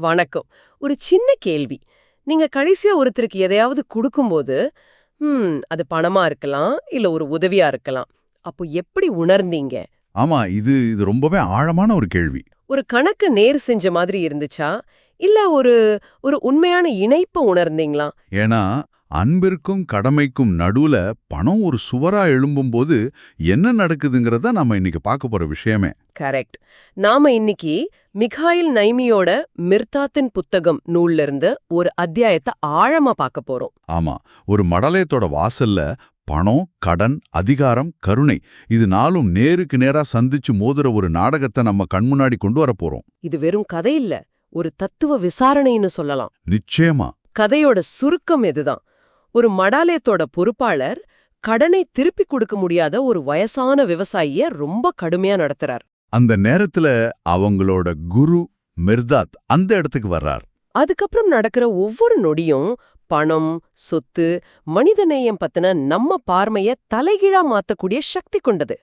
வணக்கம். ஒரு சின்ன கேள்வி. நீங்க கடைசியா ஒருத்தருக்கு எதையாவது கொடுக்கும்போது ம் அது பணமா இருக்கலாம் இல்ல ஒரு உதவியா இருக்கலாம். அப்போ எப்படி உணர்ந்தீங்க? ஆமா இது இது ரொம்பவே ஆழமான ஒரு கேள்வி. ஒரு கணக்கு நேர் செஞ்ச மாதிரி இருந்துச்சா? இல்ல ஒரு ஒரு உண்மையான இணைப்ப உணர்ந்தீங்களா? ஏன்னா அன்பிற்கும் கடமைக்கும் நடுவுல பணம் ஒரு சுவரா எழும்பும்போது என்ன நடக்குதுங்கிறத நம்ம இன்னைக்கு பார்க்க போற விஷயமே. கரெக்ட். நாம இன்னைக்கு மிகாயில் நைமியோட மிர்தாத்தின் புத்தகம் நூல்ல இருந்து ஒரு அத்தியாயத்தை ஆழமா பார்க்க போறோம். ஆமா. ஒரு மடலயத்தோட வாசல்ல பணம் கடன் அதிகாரம் கருணை இது நாளும் நேருக்கு நேரா சந்திச்சு மோதுற ஒரு நாடகத்தை நம்ம கண்முன்னாடி கொண்டு வரப் போறோம். இது வெறும் கதை இல்ல ஒரு தத்துவ விசாரணைன்னு சொல்லலாம். நிச்சயமா. கதையோட சுருக்கம் இதுதான் ஒரு மடாலயத்தோட பொறுப்பாளர் கடனை திருப்பி கொடுக்க முடியாத ஒரு வயசான விவசாயிய ரொம்ப கடுமையா நடத்துறார். அந்த நேரத்துல அவங்களோட குரு மிர்தாத் அந்த இடத்துக்கு வர்றார். அதுக்கப்புறம் நடக்கிற ஒவ்வொரு நொடியும் பணம் சொத்து மனிதநேயம் பத்தின நம்ம பார்மைய தலைகீழா மாத்தக்கூடிய சக்தி கொண்டது.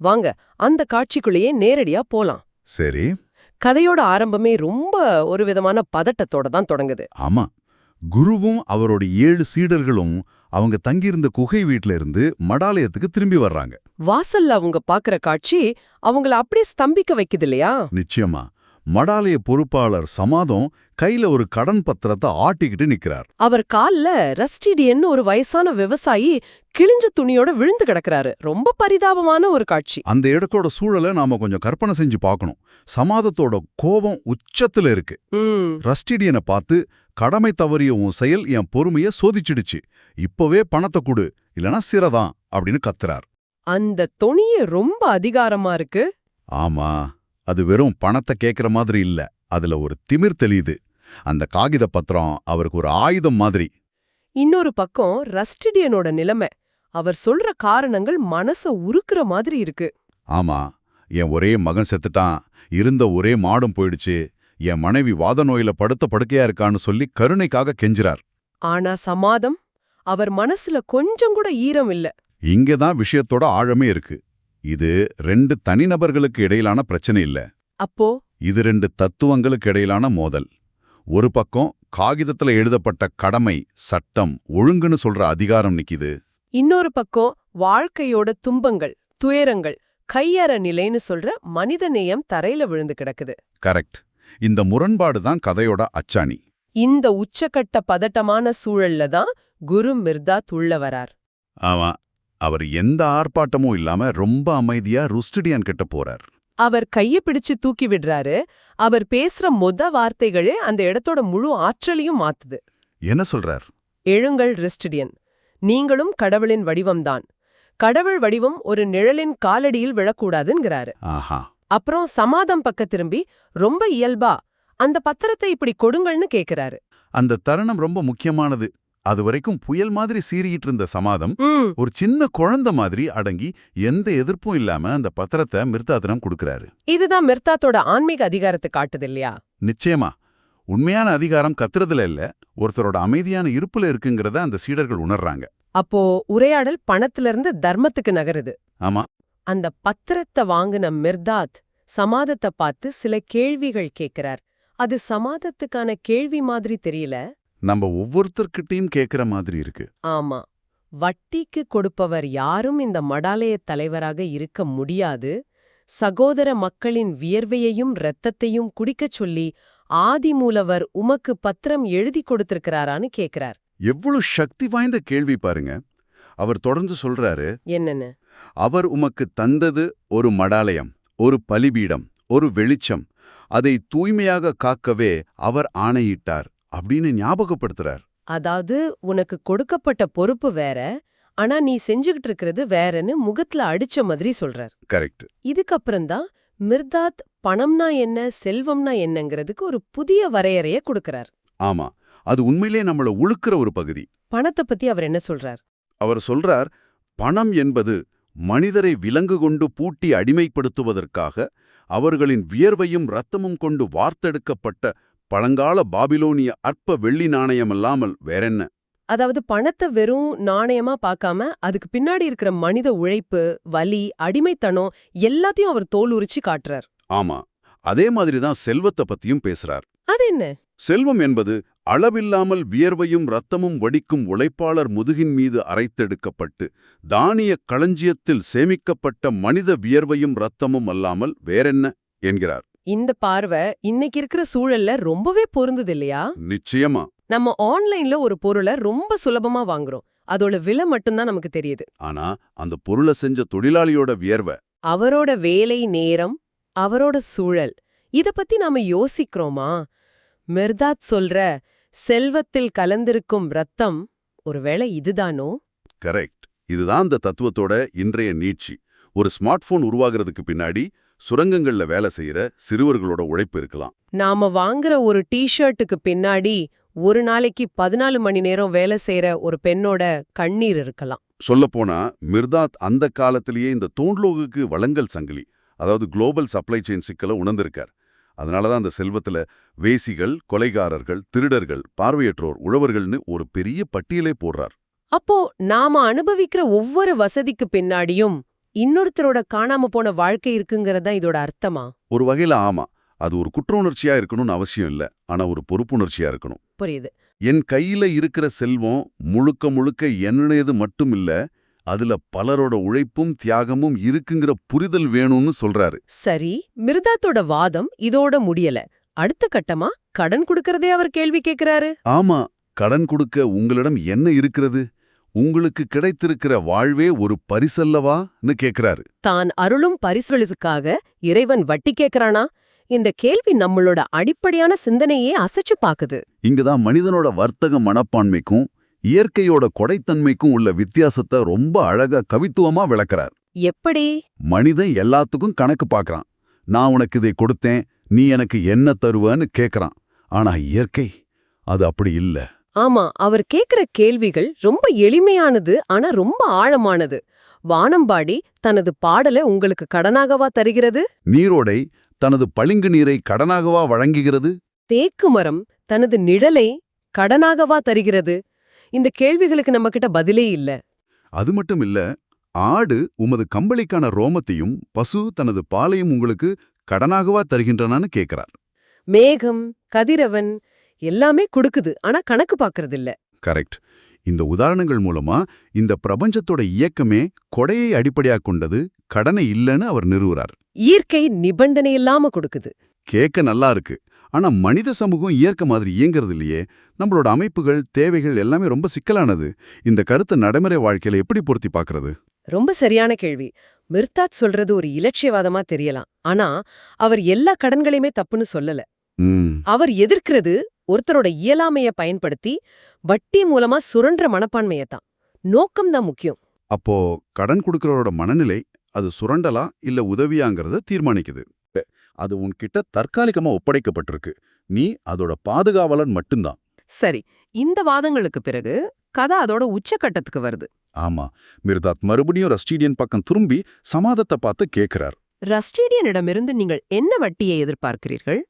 வாங்க அந்த காட்சிக்குள்ளேயே நேரடியா போலாம். சரி. கதையோட ஆரம்பமே ரொம்ப ஒரு விதமான பதட்டத்தோட தான் தொடங்குது. ஆமா. குருவும் அவரோட ஏழு சீடர்களும் அவங்க தங்கியிருந்த குகை வீட்ல இருந்து மடாலயத்துக்கு திரும்பி வர்றாங்க. வாசல்ல அவங்க பாக்குற காட்சி அவங்கள அப்படியே ஸ்தம்பிக்க வைக்குது இல்லையா? நிச்சயமா. மடாலய பொறுப்பாளர் சமாதம் கையில ஒரு கடன் பத்திரத்தை ஆட்டிக்கிட்டு நிக்கிறார். அவர் கால்ல ரஸ்டிடியன்னு ஒரு வயசான விவசாயி கிழிஞ்ச துணியோட விழுந்து கிடக்குறாரு. ரொம்ப பரிதாபமான ஒரு காட்சி. அந்த இடத்தோட சூழலை நாம கொஞ்சம் கற்பனை செஞ்சு பார்க்கணும். சமாதத்தோட கோபம் உச்சத்துல இருக்கு. ரஸ்டிடியனை பார்த்து கடமை தவறிய உன் செயல் என் பொறுமைய சோதிச்சிடுச்சு. இப்பவே பணத்தை கொடு. இல்லனா சிரதான் அப்படின்னு கத்துறார். அந்த தொனிய ரொம்ப அதிகாரமா இருக்கு. ஆமா. அது வெறும் பணத்தை கேக்குற மாதிரி இல்ல. அதுல ஒரு திமிர் தெளியுது. அந்த காகித பத்திரம் அவருக்கு ஒரு ஆயுதம் மாதிரி. இன்னொரு பக்கம் ரஸ்டிடியனோட நிலைமை. அவர் சொல்ற காரணங்கள் மனச உருக்குற மாதிரி இருக்கு. ஆமா என் ஒரே மகன் செத்துட்டான். இருந்த ஒரே மாடும் போயிடுச்சு. என் மனைவி வாத நோயில படுத்த படுக்கையா இருக்கான்னு சொல்லி கருணைக்காக கெஞ்சுறார். ஆனா சமாதம் அவர் மனசுல கொஞ்சம் கூட ஈரம் இல்ல. இங்கதான் விஷயத்தோட ஆழமே இருக்கு. இது ரெண்டு தனிநபர்களுக்கு இடையிலான பிரச்சனை இல்ல. அப்போ? இது ரெண்டு தத்துவங்களுக்கு இடையிலான மோதல். ஒரு பக்கம் காகிதத்துல எழுதப்பட்ட கடமை சட்டம் ஒழுங்குன்னு சொல்ற அதிகாரம் நிக்குது. இன்னொரு பக்கம் வாழ்க்கையோட துன்பங்கள் துயரங்கள் கையற நிலைன்னு சொல்ற மனிதநேயம் தரையில விழுந்து கிடக்குது. கரெக்ட். இந்த முரண்பாடு தான் கதையோட அச்சாணி. இந்த உச்சக்கட்ட பதட்டமான சூழல்ல தான் குரு மிர்தாத் உள்ள வரார். ஆமா. அவர் எந்த ஆர்ப்பாட்டமும் இல்லாம ரொம்ப அமைதியா ருஸ்டிடியான் கிட்ட போறார். அவர் கைய பிடிச்சு தூக்கி விடுறாரு. அவர் பேசுற மொத வார்த்தைகளே அந்த இடத்தோட முழு ஆற்றலையும் மாத்துது. என்ன சொல்றார்? எழுங்கள் ரிஸ்டிடியன். நீங்களும் கடவுளின் வடிவம்தான். கடவுள் வடிவம் ஒரு நிழலின் காலடியில் விழக்கூடாதுங்கிறாரு. ஆஹா. அப்புறம் சமாதம் பக்க திரும்பி ரொம்ப இயல்பா அந்த பத்திரத்தை இப்படி கொடுங்கள்னு கேக்குறாரு. அந்த தருணம் ரொம்ப முக்கியமானது. அது வரைக்கும் புயல் மாதிரி சீறிட்டு இருந்த சமாதம் ஒரு சின்ன குழந்தை மாதிரி அடங்கி எந்த எதிர்ப்பும் இல்லாம அந்த பத்திரத்தை மிர்தாத்திரம் கொடுக்கறாரு. இதுதான் மிர்தாத்தோட ஆன்மீக அதிகாரத்தை காட்டுது இல்லையா? நிச்சயமா. உண்மையான அதிகாரம் கத்துறதுல இல்ல ஒருத்தரோட அமைதியான இருப்புல இருக்குங்கிறத அந்த சீடர்கள் உணர்றாங்க. அப்போ உரையாடல் பணத்துல இருந்து தர்மத்துக்கு நகருது. ஆமா. அந்த பத்திரத்தை வாங்குன மிர்தாத் சமாதத்தை பார்த்து சில கேள்விகள் கேக்குறார். அது சமாதத்துக்கான கேள்வி மாதிரி தெரியல. நம்ம ஒவ்வொருத்தர்கிட்டயும் கேக்குற மாதிரி இருக்கு. ஆமா. வட்டிக்கு கொடுப்பவர் யாரும் இந்த மடாலய தலைவராக இருக்க முடியாது. சகோதர மக்களின் வியர்வையையும் இரத்தத்தையும் குடிக்கச் சொல்லி ஆதிமூலவர் உமக்கு பத்திரம் எழுதி கொடுத்திருக்கிறாரான்னு கேக்குறார். எவ்வளவு சக்தி வாய்ந்த கேள்வி பாருங்க. அவர் தொடர்ந்து சொல்றாரு என்னன்னு? அவர் உமக்கு தந்தது ஒரு மடாலயம் ஒரு பலிபீடம் ஒரு வெளிச்சம். அதை தூய்மையாக காக்கவே அவர் ஆணையிட்டார். அப்படின்னு ஞாபகப்படுத்துறார். அதாவது உனக்கு கொடுக்கப்பட்ட பொறுப்பு வேற ஆனா நீ செஞ்சுகிட்டு இருக்கிறது வேறன்னு முகத்துல அடிச்ச மாதிரி சொல்றார். கரெக்ட். இதுக்கப்புறம்தான் மிர்தாத் பணம்னா என்ன செல்வம்னா என்னங்கிறதுக்கு ஒரு புதிய வரையறைய கொடுக்கறார். ஆமா அது உண்மையிலே நம்மள உழுக்கிற ஒரு பகுதி. பணத்தை பத்தி அவர் என்ன சொல்றார்? அவர் சொல்றார் பணம் என்பது மனிதரை விலங்கு கொண்டு பூட்டி அடிமைப்படுத்துவதற்காக அவர்களின் வியர்வையும் இரத்தமும் கொண்டு வார்த்தெடுக்கப்பட்ட பழங்கால பாபிலோனிய அற்ப வெள்ளி நாணயமல்லாமல் வேறென்ன? அதாவது பணத்தை வெறும் நாணயமா பார்க்காம அதுக்கு பின்னாடி இருக்கிற மனித உழைப்பு வலி அடிமைத்தனம் எல்லாத்தையும் அவர் தோல் உரிச்சு காட்டுறார். ஆமா. அதே மாதிரி தான் செல்வத்தை பத்தியும் பேசுறார். அது என்ன? செல்வம் என்பது அளவில்லாமல் வியர்வையும் ரத்தமும் வடிக்கும் உழைப்பாளர் முதுகின் மீது அரைத்தெடுக்கப்பட்டு தானிய களஞ்சியத்தில் சேமிக்கப்பட்ட மனித வியர்வையும் ரத்தமும் அல்லாமல் வேறென்ன? என்கிறார். இந்த பார்வை இன்னைக்கு இருக்கிற சூழல்ல ரொம்பவே பொருந்தது இல்லையா? நிச்சயமா. நம்ம ஆன்லைன்ல ஒரு பொருளை ரொம்ப சுலபமா வாங்குறோம். அதோட விலை மட்டும்தான் நமக்கு தெரியுது. ஆனா அந்த பொருளை செஞ்ச தொழிலாளியோட வியர்வை. அவரோட வேலை நேரம் அவரோட சூழல் இத பத்தி நாம யோசிக்கிறோமா? மிர்தாத் சொல்ற செல்வத்தில் கலந்திருக்கும் ரத்தம் ஒருவேளை இதுதானோ? கரெக்ட். இதுதான் அந்த தத்துவத்தோட இன்றைய நீட்சி. ஒரு ஸ்மார்ட் போன் உருவாகிறதுக்கு பின்னாடி சுரங்கங்கள்ல வேலை செய்யற சிறுவர்களோட உழைப்பு இருக்கலாம். நாம வாங்குற ஒரு டீ-ஷர்ட்டுக்கு பின்னாடி ஒரு நாளைக்கு பதினாலு மணி நேரம் வேலை செய்யற ஒரு பெண்ணோட கண்ணீர் இருக்கலாம். சொல்லப்போனா மிர்தாத் அந்த காலத்திலேயே இந்த தோன்லோகுக்கு வளங்கல் சங்கிலி அதாவது குளோபல் சப்ளை செயின் சிக்கலை உணர்ந்திருக்கார். அதனாலதான் அந்த செல்வத்துல வேசிகள் கொலைகாரர்கள் திருடர்கள் பார்வையற்றோர் உழவர்கள்னு ஒரு பெரிய பட்டியலே போடுறார். அப்போ நாம அனுபவிக்கிற ஒவ்வொரு வசதிக்கு பின்னாடியும் இன்னொருத்தரோட காணாம போன வாழ்க்கை இருக்குங்கறதா இதோட அர்த்தமா? ஒரு வகையில ஆமா. அது ஒரு குற்ற உணர்ச்சியா இருக்கணும்னு அவசியம் இல்ல. ஆனா ஒரு பொறுப்புணர்ச்சியா இருக்கணும். புரியுது. என் கையில இருக்கிற செல்வம் முழுக்க முழுக்க என்னுடையது மட்டும் இல்ல அதுல பலரோட உழைப்பும் தியாகமும் இருக்குங்கிற புரிதல் வேணும்னு சொல்றாரு. சரி மிர்தாத்தோட வாதம் இதோட முடியல. அடுத்த கட்டமா கடன் கொடுக்கறதே அவர் கேள்வி கேக்குறாரு. ஆமா கடன் கொடுக்க உங்களிடம் என்ன இருக்கிறது? உங்களுக்கு கிடைத்திருக்கிற வாழ்வே ஒரு பரிசல்லவான்னு கேக்குறாரு. தான் அருளும் பரிசுகளுக்காக இறைவன் வட்டி கேக்குறானா? இந்த கேள்வி நம்மளோட அடிப்படையான சிந்தனையே அசைச்சு பாக்குது. இங்கதான் மனிதனோட வர்த்தக மனப்பான்மைக்கும் இயற்கையோட கொடைத்தன்மைக்கும் உள்ள வித்தியாசத்தை ரொம்ப அழகா கவித்துவமா விளக்குறார். எப்படி? மனிதன் எல்லாத்துக்கும் கணக்கு பார்க்கறான் நான் உனக்கு இதை கொடுத்தேன் நீ எனக்கு என்ன தருவன்னு கேக்குறான். ஆனா இயற்கை அது அப்படி இல்ல. ஆமா அவர் கேக்குற கேள்விகள் ரொம்ப எளிமையானது ஆனா ரொம்ப ஆழமானது. வானம்பாடி தனது பாடலை உங்களுக்கு கடனாகவா தருகிறது? நீரோடை தனது பளிங்கு நீரை கடனாகவா வழங்குகிறது? தேக்கு மரம் தனது நிழலை கடனாகவா தருகிறது? இந்த கேள்விகளுக்கு நம்ம கிட்ட பதிலே இல்ல. அது மட்டும் இல்ல ஆடு உமது கம்பளிக்கான ரோமத்தையும் பசு தனது பாலையும் உங்களுக்கு கடனாகவா தருகின்றனான்னு கேக்குறார். மேகம் கதிரவன் எல்லாமே கொடுக்குது. ஆனா கணக்கு பாக்குறது இல்ல கரெக்ட். இந்த உதாரணங்கள் மூலமா இந்த பிரபஞ்சத்தோட இயக்கமே கொடையை அடிப்படையாக கொண்டது கடனை இல்லைன்னு அவர் நிறுவுறார். இயற்கை நிபந்தனை இல்லாம கொடுக்குது. கேட்க நல்லா இருக்கு. ஆனா மனித சமூகம் இயற்கை மாதிரி இயங்குறது இல்லையே. நம்மளோட அமைப்புகள் தேவைகள் எல்லாமே ரொம்ப சிக்கலானது. இந்த கருத்தை நடைமுறை வாழ்க்கையில எப்படி பொருத்தி பார்க்கறது? ரொம்ப சரியான கேள்வி. மிர்தாத் சொல்றது ஒரு இலட்சியவாதமா தெரியலாம். ஆனா அவர் எல்லா கடன்களையுமே தப்புன்னு சொல்லல. அவர் எதிர்க்கிறது ஒருத்தரோட இயலாமைய பயன்படுத்தி வட்டி மூலமா சுரண்ட மனப்பான்மையத்தான். நோக்கம் தான் முக்கியம். அப்போ கடன் கொடுக்கறவரோட மனநிலை அது சுரண்டலா இல்ல உதவியாங்கிறத தீர்மானிக்குது. அது உன்கிட்ட தற்காலிகமா ஒப்படைக்கப்பட்டிருக்கு. நீ அதோட பாதுகாவலன் மட்டும்தான். சரி இந்த வாதங்களுக்கு பிறகு கதை அதோட உச்சக்கட்டத்துக்கு வருது. ஆமா மிர்தாத் மறுபடியும் ரஸ்டீடியன் பக்கம் திரும்பி சமாதத்தை பார்த்து கேக்குறார். ரஸ்டீடியனிடமிருந்து நீங்கள் என்ன வட்டியை எதிர்பார்க்கிறீர்கள்?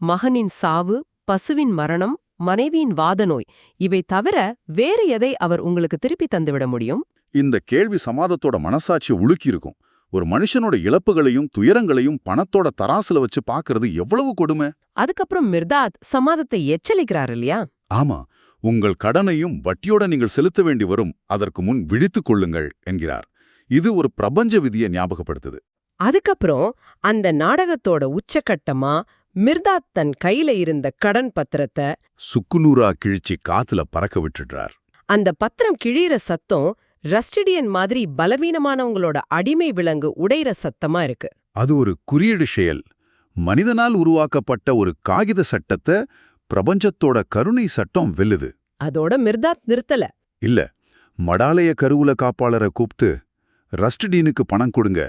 மகனின் சாவு பசுவின் மரணம் மனைவியின் வாதநோய் இவை தவிர வேறு எதை அவர் உங்களுக்கு திருப்பி தந்துவிட முடியும்? இந்த கேள்வி சமாதத்தோட மனசாட்சியை உலுக்கி இருக்கும். ஒரு மனுஷனோட இழப்புகளையும் துயரங்களையும் பணத்தோட தராசுல வச்சு பார்க்கறது எவ்வளவு கொடுமை? அதுக்கப்புறம் மிர்தாத் சமாதத்தை எச்சரிக்கிறார் இல்லையா? ஆமா. உங்கள் கடனையும் வட்டியோட நீங்கள் செலுத்த வேண்டி வரும். அதற்கு முன் விழித்துக் கொள்ளுங்கள் என்கிறார். இது ஒரு பிரபஞ்ச விதியை ஞாபகப்படுத்துது. அதுக்கப்புறம் அந்த நாடகத்தோட உச்சக்கட்டமா மிர்தாத் தன் கையில இருந்த கடன் பத்திரத்தை சுக்குநூறா கிழிச்சி காத்துல பறக்க விட்டுடுறார். அந்த பத்திரம் கிழியிற சத்தம் ரஸ்டிடியன் மாதிரி பலவீனமானவங்களோட அடிமை விலங்கு உடையிற சத்தமா இருக்கு. அது ஒரு குறியீடு செயல். மனிதனால் உருவாக்கப்பட்ட ஒரு காகித சட்டத்தை பிரபஞ்சத்தோட கருணை சட்டம் வெல்லுது. அதோட மிர்தாத் நிறுத்தல. இல்ல மடாலய கருவூல காப்பாளரை கூப்பிட்டு ரஸ்டடீனுக்கு பணம் கொடுங்க.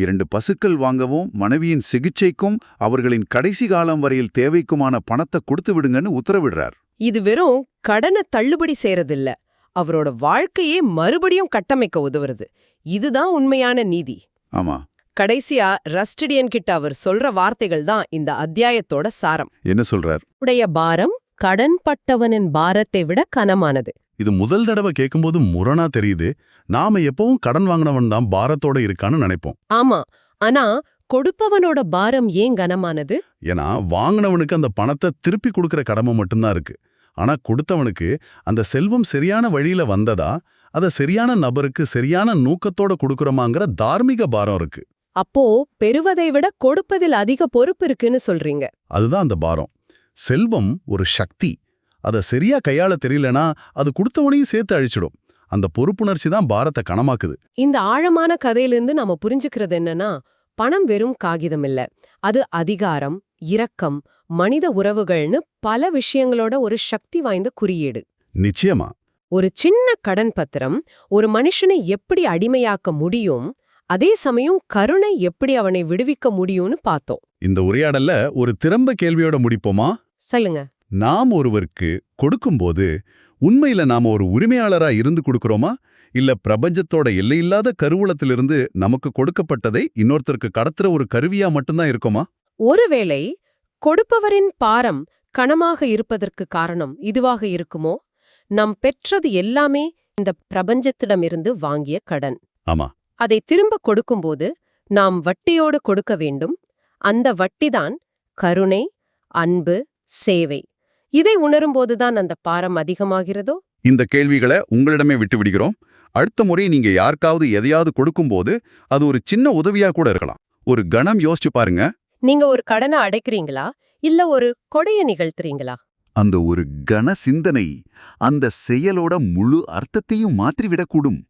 இரண்டு பசுக்கள் வாங்கவும் மனைவியின் சிகிச்சைக்கும் அவர்களின் கடைசி காலம் வரையில் தேவைக்குமான பணத்தை கொடுத்து விடுங்கன்னு உத்தரவிடுறார். இது வெறும் கடனை தள்ளுபடி செய்யறதில்ல அவரோட வாழ்க்கையே மறுபடியும் கட்டமைக்க உதவுறது. இதுதான் உண்மையான நீதி. ஆமா. கடைசியா ரஸ்டிடியன் கிட்ட அவர் சொல்ற வார்த்தைகள் தான் இந்த அத்தியாயத்தோட சாரம். என்ன சொல்றார்? உடைய பாரம் கடன் பட்டவனின் பாரத்தை விட கனமானது. இது முதல் தடவை கேட்கும்போது முரணா தெரியுது. நாம எப்பவும் கடன் வாங்கினவன் தான் பாரத்தோட இருக்கான்னு நினைப்போம். ஆமா. ஆனா கொடுப்பவனோட பாரம் ஏன் கனமானது? ஏன்னா வாங்கினவனுக்கு அந்த பணத்தை திருப்பி கொடுக்கிற கடமை மட்டும்தான் இருக்கு. ஆனா கொடுத்தவனுக்கு அந்த செல்வம் சரியான வழியில வந்ததா அதை சரியான நபருக்கு சரியான நூக்கத்தோட கொடுக்கறோமாங்கிற தார்மீக பாரம் இருக்கு. அப்போ பெறுவதை விட கொடுப்பதில் அதிக பொறுப்பு இருக்குன்னு சொல்றீங்க. அதுதான் அந்த பாரம். செல்வம் ஒரு சக்தி. அதை சரியா கையாள தெரியலனா அது கொடுத்தவனையும் சேர்த்து அழிச்சிடும். அந்த பொறுப்புணர்ச்சி தான் பாரத்தை கனமாக்குது. இந்த ஆழமான கதையிலிருந்து நாம புரிஞ்சுக்கிறது என்னன்னா பணம் வெறும் காகிதம் இல்ல. அது அதிகாரம் இரக்கம் மனித உறவுகள்னு பல விஷயங்களோட ஒரு சக்தி வாய்ந்த குறியீடு. நிச்சயமா. ஒரு சின்ன கடன் பத்திரம் ஒரு மனுஷனை எப்படி அடிமையாக்க முடியும் அதே சமயம் கருணை எப்படி அவனை விடுவிக்க முடியும்னு பார்த்தோம். இந்த உரையாடல்ல ஒரு திறம்ப கேள்வியோட முடிப்போமா? சொல்லுங்க. நாம் ஒருவருக்கு கொடுக்கும்போது உண்மையில நாம ஒரு உரிமையாளரா இருந்து கொடுக்கறோமா? இல்ல பிரபஞ்சத்தோட எல்லையில்லாத கருவூலத்திலிருந்து நமக்கு கொடுக்கப்பட்டதை இன்னொருத்தருக்கு கடத்துற ஒரு கருவியா மட்டும்தான் இருக்கோமா? ஒருவேளை கொடுப்பவரின் பாரம் கணமாக இருப்பதற்கு காரணம் இதுவாக இருக்குமோ? நாம் பெற்றது எல்லாமே இந்த பிரபஞ்சத்திடமிருந்து வாங்கிய கடன். ஆமா. அதை திரும்ப கொடுக்கும்போது நாம் வட்டியோடு கொடுக்க வேண்டும். அந்த வட்டிதான் கருணை அன்பு சேவை. இதை உணரும்போதுதான் அந்த பாரம் அதிகமாகிறதோ? இந்த கேள்விகளை உங்களிடமே விட்டு விடுகிறோம் அடுத்த முறை நீங்க யாருக்காவது எதையாவது கொடுக்கும்போது அது ஒரு சின்ன உதவியா கூட இருக்கலாம். ஒரு கணம் யோசிச்சு பாருங்க. நீங்க ஒரு கடனை அடைக்கிறீங்களா? இல்ல ஒரு கொடைய நிகழ்த்துறீங்களா? அந்த ஒரு கன சிந்தனை அந்த செயலோட முழு அர்த்தத்தையும் மாற்றிவிடக்கூடும்.